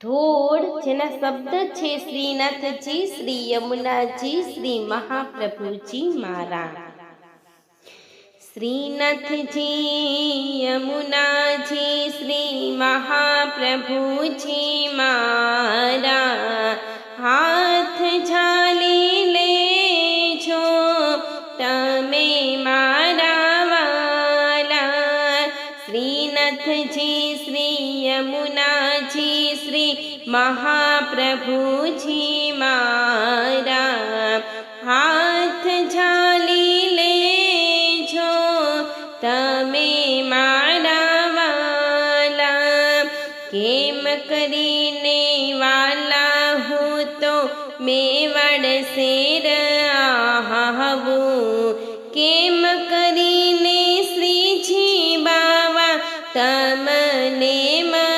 ધોળ, જેના શબ્દ છે શ્રીનાથજી, શ્રી યમુનાજી, શ્રી મહાપ્રભુજી મારા. શ્રીનાથજી, યમુનાજી, શ્રી મહાપ્રભુજી મારા. હાથ ઝાલી લેજો, તમે મારા વાલા. શ્રીનાથજી, શ્રી યમુનાજી મહાપ્રભુજી મારા, હાથ ઝાલી લેજો, તમે મારા વાલા. કેમ કરીને વાલા હું તો મેવાડ શેર આહાવું? કેમ કરીને શ્રીજી બાવા, તમને મનાવો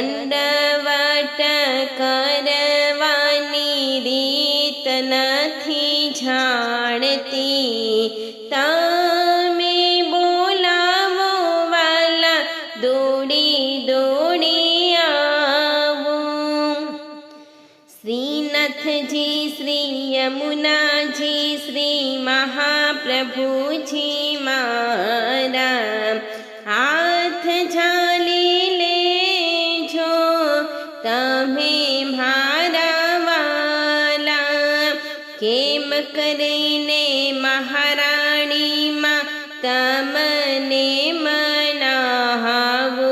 દંડવટ કરવાની રીત નથી જાણતી. તમે બોલાવો વાલા દોડી દોડી આવો. શ્રીનાથજી, શ્રી યમુનાજી, શ્રી મહાપ્રભુજી મારા તમે મારા વાલા કેમ કરીને મહારાણીમાં તમને મનાવો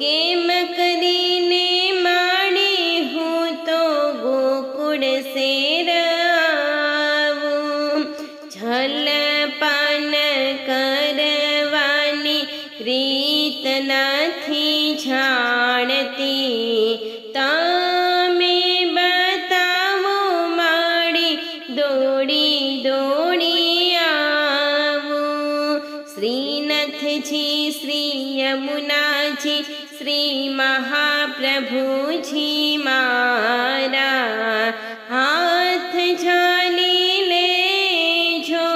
કેમ કરીને માડી હું તો ગોકુળ શેરાવું જલપાન કરવાની રીત નથી જાણતી શ્રીનાથજી શ્રી યમુનાજી શ્રી મહાપ્રભુજી મારા હાથ ઝાલી લેજો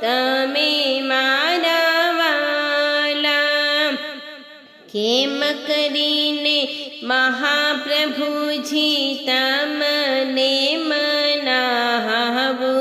તમે મારા વાલા કેમ કરીને મહાપ્રભુજી તમને મનાવો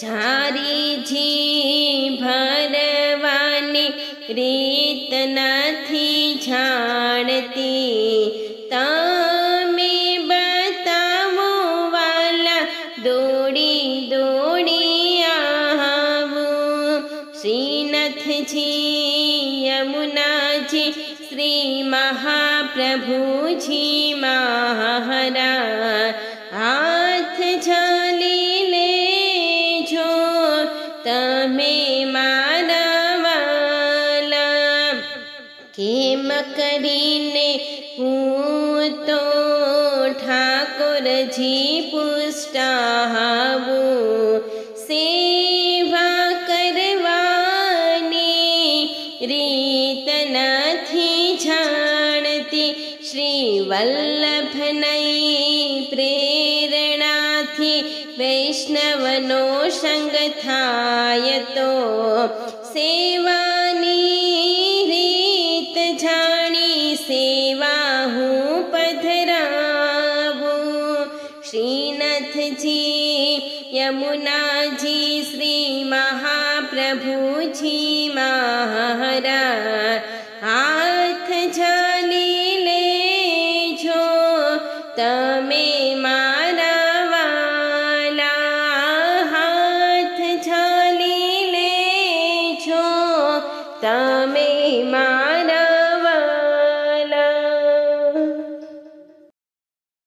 ઝારીજી ભરવાની રીત નથી જાણતી. તમે બતાવો વાલા દોડી દોડી આવું. શ્રીનાથજી યમુનાજી, શ્રી મહાપ્રભુજી મહારા કેમ કરીને હું તો ઠાકોરજી પુષ્ટાવું સેવા કરવાની રીત નથી જાણતી. શ્રી વલ્લભનઈ પ્રેરણાથી વૈષ્ણવનો સંગ થાય તો. સેવાની સેવા હું પધરાવું શ્રીનાથજી યમુનાજી શ્રી મહાપ્રભુજી મહારા હાથ જાલી લેજો તમે મારા વાલા હાથ જાલી લેજો તમે મારા